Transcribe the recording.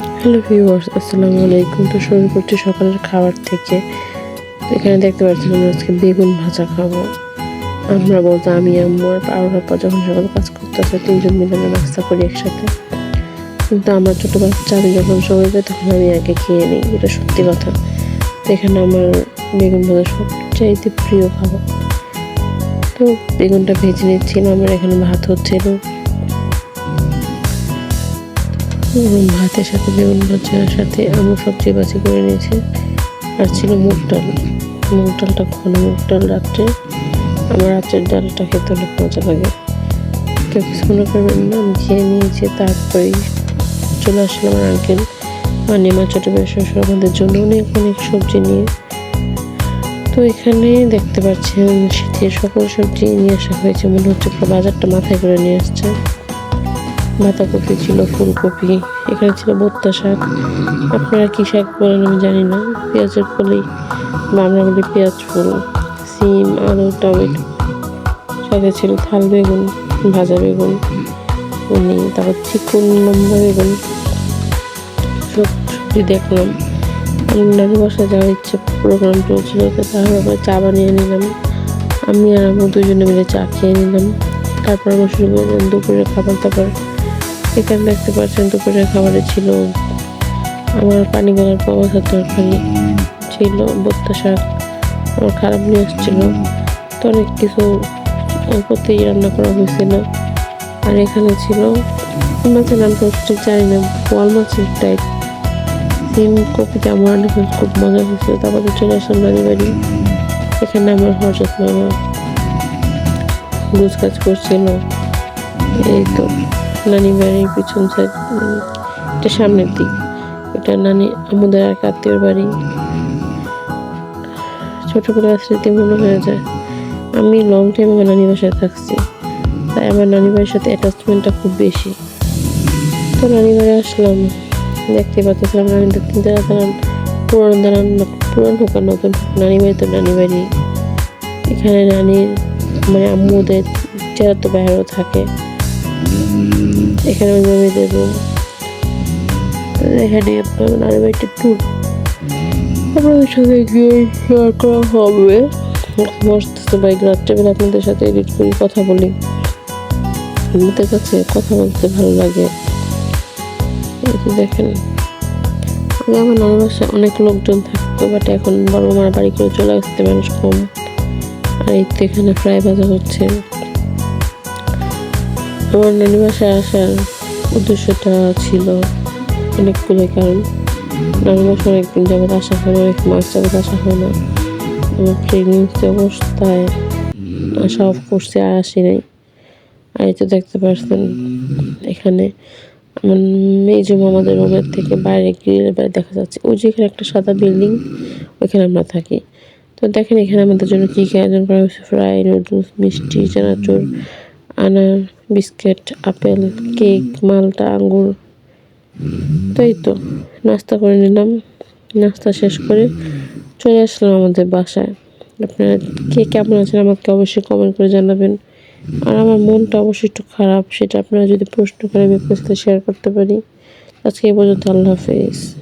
Hello viewers, আসসালামু আলাইকুম। তো শুরু করছি সকালের খাবার থেকে। এখানে দেখতে পাচ্ছি আজকে বেগুন ভাজা খাব। আমরা বলতে আমি, আম্মু আর পাউর আপা যখন সকালে কাজ করতেছে, তিনজন মিলে আমরা নাস্তা করি একসাথে। কিন্তু আমার ছোটো বাচ্চা, আমি যখন সময় পাই তখন আমি আগে খেয়ে নিই। এটা সত্যি কথা। এখানে আমার বেগুন ভাজা সবচাইতে প্রিয় খাবার। তো বেগুনটা ভেজে নিচ্ছিলাম, আমার এখানে ভাত হচ্ছিল। এবং ভাতের সাথে বেগুন ভাজার সাথে আমু সবজি বাজি করে নিয়েছি। আর ছিল মুগ ডাল। মুগ ডালটা ঘন মুগ ডাল রাত্রে। আমার রাত্রের ডালটা খেতে অনেক মজা লাগে। কেউ কিছু মনে করবেন না, আমি খেয়ে নিয়েছি, তারপরেই চলে আসলাম আমার আঙ্কেল মানে মা ছোটো ব্যবসা আমাদের জন্য অনেক অনেক সবজি নিয়ে। তো এখানে দেখতে পাচ্ছেন, শীতের সকল সবজি নিয়ে আসা হয়েছে। মনে হচ্ছে বাজারটা মাথায় করে নিয়ে আসছে। বাঁধাকপি ছিল ফুলকপি, এখানে ছিল ভর্তা শাক। আপনারা কী শাক বলেন আমি জানি না। পেঁয়াজের ফুলই বা আমরা বলি পেঁয়াজ, ফুল, সিম, আলু, টমেটো। সাথে ছিল থাল বেগুন, ভাজা বেগুন, উনি, তারপর চিকন লম্বা বেগুন। সব সবজি দেখলাম। নানি বাসা যাওয়ার ইচ্ছে প্রোগ্রাম চলছিল, তো তাহলে আবার চা বানিয়ে নিলাম। আমি আর আমার দুজনে মিলে চা খেয়ে নিলাম। তারপর আমার শুরু করলাম দুপুরের খাবার দাবার। এখানে দেখতে পাচ্ছেন দুপুরের খাবারে ছিল আমার পানি গলার পাওয়া তরকারি ছিল বত্তা শাক, আমার খারাপ নিয়ে আসছিল তো অনেক কিছু অল্পতেই রান্না করা হয়েছিল। আর এখানে ছিল মাছের নামটা হচ্ছে জানি না বোয়াল মাছের টাইপ সিম কপিটা আমার খুব মজা হয়েছিল। তারপরে চলে আসলাম নানি বাড়ি এখানে আমার হরজত মামা গুছ কাজ করছিল। এই তো। নানি বাড়ির পিছন সাইড এটা সামনের দিক। এটা নানি আমাদের এক আত্মীয়র বাড়ি। ছোটবেলার স্মৃতি মনে হয়ে যায়। আমি লং টাইম আমার নানি বাসায় থাকছি। তাই আমার নানি বাড়ির সাথে অ্যাটাচমেন্টটা খুব বেশি। তো নানি বাড়ি আসলাম। দেখতে পাচ্ছিলাম তিন চারা দালান পুরনো দালান পুরনো আর নতুন নানি বাড়ি তো নানি বাড়ি। এখানে নানির মানে আম্মুদের চেহারা তো বাইরেও থাকে এখানে জমিদের রুম এখানে আপনার নানি বাড়িতে ট্যুর আপনাদের সাথে গিয়ে শেয়ার করা হবে। মস্ত বাইক রাত্রেবেলা আপনাদের সাথে এডিট করি কথা বলি। আমাদের কাছে কথা বলতে ভালো লাগে। দেখেন, আগে আমার নানি বাসায় অনেক লোকজন থাকতো বাট এখন বড় মারা বাড়ি করে চলে আসতে মানুষ কম। আর এই তো এখানে প্রায় বাজার হচ্ছে। আমার নানি বাসায় আসার উদ্দেশ্যটা ছিল অনেকগুলো, কারণ নানি অনেকদিন যাবত আসা হয় অনেক মাস যাবত আসা হয় না আমার প্রেগনেন্সি অবস্থায় আসা অফ করছে আর আসি নাই। আর তো দেখতে পাচ্ছেন এখানে আমার মেজো মামাদের রুমের থেকে বাইরে গ্রিলের বাইরে দেখা যাচ্ছে, ওই যে এখানে একটা সাদা বিল্ডিং ওইখানে আমরা থাকি। তো দেখেন এখানে আমাদের জন্য কী কী আয়োজন করা হয়েছে, ফ্রাই, নুডলস, মিষ্টি, চানাচুর, আনার বিস্কিট, আপেল, কেক, মালটা, আঙ্গুর। তাই তো, নাস্তা করে নিলাম। নাস্তা শেষ করে চলে আসলাম আমাদের বাসায়। আপনারা কে কেমন আছেন আমাকে অবশ্যই কমেন্ট করে জানাবেন। আর আমার মনটা অবশ্যই একটু খারাপ, সেটা আপনারা যদি প্রশ্ন করে আমি শেয়ার করতে পারি। আজকে এই পর্যন্ত আল্লাহ হাফেজ।